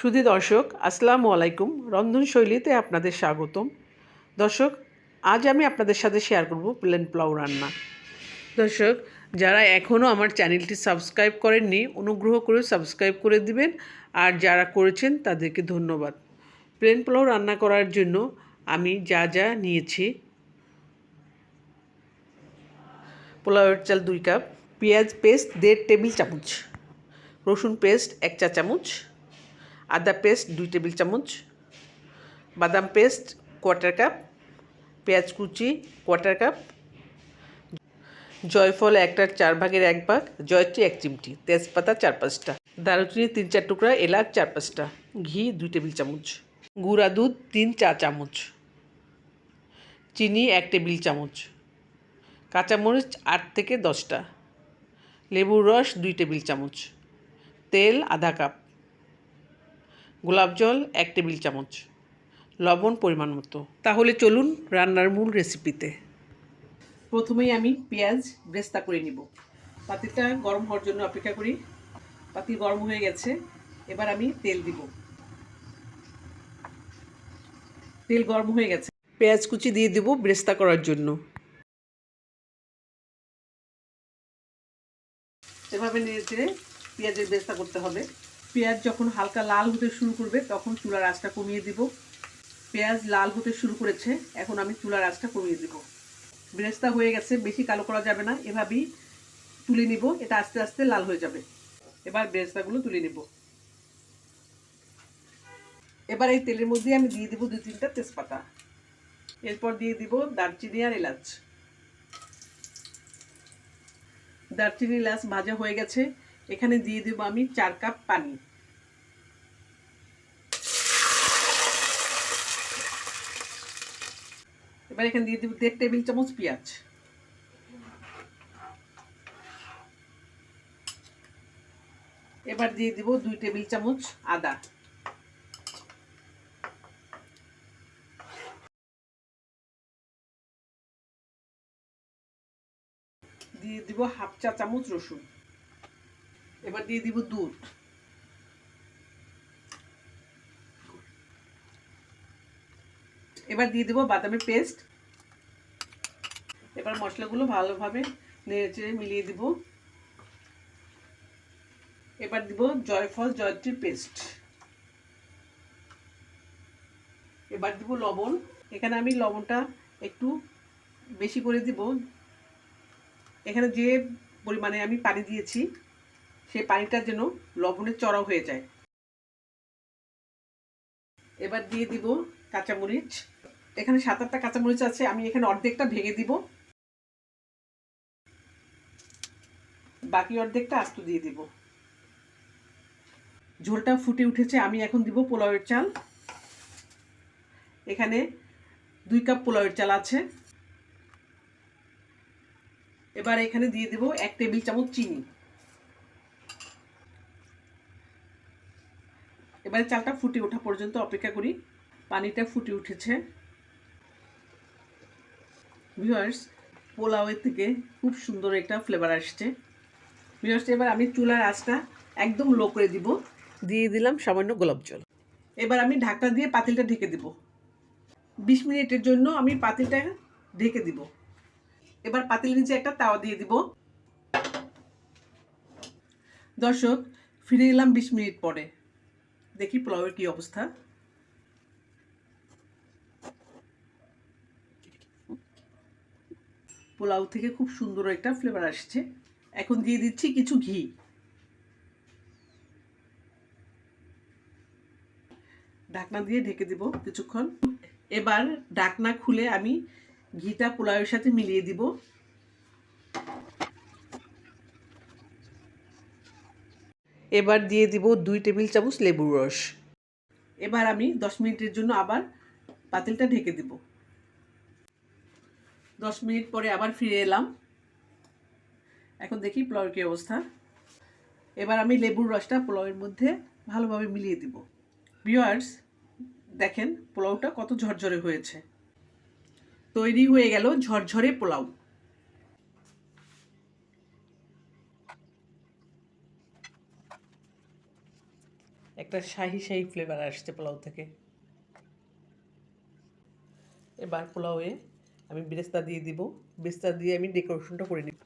সুধী দর্শক, আসসালামু আলাইকুম। রন্ধনশৈলীতে আপনাদের স্বাগতম। দর্শক, আজ আমি আপনাদের সাথে শেয়ার করব প্লেন পোলাও রান্না। দর্শক, যারা এখনও আমার চ্যানেলটি সাবস্ক্রাইব করেননি, অনুগ্রহ করে সাবস্ক্রাইব করে দিবেন। আর যারা করেছেন, তাদেরকে ধন্যবাদ। প্লেন পোলাও রান্না করার জন্য আমি যা যা নিয়েছি। পোলাওয়ের চাল দুই কাপ, পেঁয়াজ পেস্ট দেড় টেবিল চামচ, রসুন পেস্ট এক চা চামচ আদা পেস্ট দুই টেবিল চামচ, বাদাম পেস্ট কোয়ার্টার কাপ, পেঁয়াজ কুচি কোয়ার্টার কাপ, জয়ফল একটার চার ভাগের এক ভাগ জয়ত্রী এক চিমটি, তেজপাতা চার পাঁচটা দারুচিনি তিন চার টুকরা, এলাচ চার পাঁচটা, ঘি দুই টেবিল চামচ, গুঁড়া দুধ তিন চা চামচ, চিনি এক টেবিল চামচ, কাঁচামরিচ আট থেকে দশটা, লেবুর রস দুই টেবিল চামচ, তেল আধা কাপ। গোলাপ জল, এক টেবিল চামচ। লবণ পরিমাণ মতো। তাহলে চলুন রান্নার মূল রেসিপিতে। প্রথমেই আমি পেঁয়াজ ব্রেস্তা করে নিব। পাতিটা গরম হওয়ার জন্য অপেক্ষা করি। পাতি গরম হয়ে গেছে। এবার আমি তেল দিব। তেল গরম হয়ে গেছে। পেঁয়াজ কুচি দিয়ে দিব ব্রেস্তা করার জন্য। এভাবে নিয়ে পেঁয়াজের ব্রেস্তা করতে হবে। পেঁয়াজ যখন হালকা লাল হতে শুরু করবে, তখন চুলার আঁচটা কমিয়ে দিব। পেঁয়াজ লাল হতে শুরু করেছে, এখন আমি চুলার আঁচটা কমিয়ে দিব। বেরেস্তা হয়ে গেছে, বেশি কালো করা যাবে না, এভাবেই তুলে নিব, এটা আস্তে আস্তে লাল হয়ে যাবে। এবার বেরেস্তাগুলো তুলে নিব। এবার এই তেলের মধ্যে আমি দিয়ে দিব দু তিনটা তেজপাতা। এরপর দিয়ে দিব দারচিনি আর এলাচ। দারচিনি, এলাচ ভাজা হয়ে গেছে। এখানে দিয়ে দেবো আমি চার কাপ পানি। এবার এখানে দিয়ে দেবো দেড় টেবিল চামচ পেঁয়াজ। এবার দিয়ে দিব দুই টেবিল চামচ আদা। দিয়ে দিব হাফ চা চামচ রসুন। এবার দিয়ে দিব দুধ। এবার দিয়ে দেবো বাদামের পেস্ট। এবার মশলাগুলো ভালোভাবে নেড়ে মিলিয়ে দিব। এবার দিব জয়ফল জয়ত্রীর পেস্ট। এবার দিব লবণ। এখানে আমি লবণটা একটু বেশি করে দিব। এখানে যে পরিমাণে আমি পানি দিয়েছি সেই পানিটা যেন লবণের চড়া হয়ে যায়। এবার দিয়ে দিব কাঁচামরিচ। এখানে সাত আটটা কাঁচামরিচ আছে, আমি এখানে অর্ধেকটা ভেঙে দিব। বাকি অর্ধেকটা আস্ত দিয়ে দিব। ঝোলটা ফুটে উঠেছে, আমি এখন দিব পোলাওয়ের চাল। এখানে দুই কাপ পোলাওয়ের চাল আছে। এবার এখানে দিয়ে দেব এক টেবিল চামচ চিনি। এবারে চালটা ফুটে ওঠা পর্যন্ত অপেক্ষা করি। পানিটা ফুটে উঠেছে। ভিউয়ার্স পোলাওয়ের থেকে খুব সুন্দর একটা ফ্লেভার আসছে। ভিউয়ার্স এবার আমি চুলার আঁচটা একদম লো করে দিব। দিয়ে দিলাম সামান্য গোলাপ জল। এবার আমি ঢাকনা দিয়ে পাতিলটা ঢেকে দিব। বিশ মিনিটের জন্য আমি পাতিলটা ঢেকে দিব। এবার পাতিল নিচে একটা তাওয়া দিয়ে দিব। দর্শক, ফিরে এলাম বিশ মিনিট পরে। দেখি পোলাওয়ের কি অবস্থা। পোলাও থেকে খুব সুন্দর একটা ফ্লেভার আসছে। এখন দিয়ে দিচ্ছি কিছু ঘি। ঢাকনা দিয়ে ঢেকে দিব কিছুক্ষণ। এবার ঢাকনা খুলে আমি ঘিটা পোলাওয়ের সাথে মিলিয়ে দিব। এবার দিয়ে দিব দুই টেবিল চামচ লেবুর রস। এবার আমি দশ মিনিটের জন্য আবার পাতিলটা ঢেকে দিব। দশ মিনিট পরে আবার ফিরে এলাম। এখন দেখি পোলাওয়ের কী অবস্থা। এবার আমি লেবুর রসটা পোলাওয়ের মধ্যে ভালোভাবে মিলিয়ে দিব। ভিওয়ার্স দেখেন পোলাওটা কত ঝরঝরে হয়েছে। তৈরি হয়ে গেল ঝরঝরে পোলাও। একটা শাহি শাহি ফ্লেভার আসছে পোলাও থেকে। এবার পোলাওয়ে আমি বেরেস্তা দিয়ে দিব। বেরেস্তা দিয়ে আমি ডেকোরেশনটা করে নিব।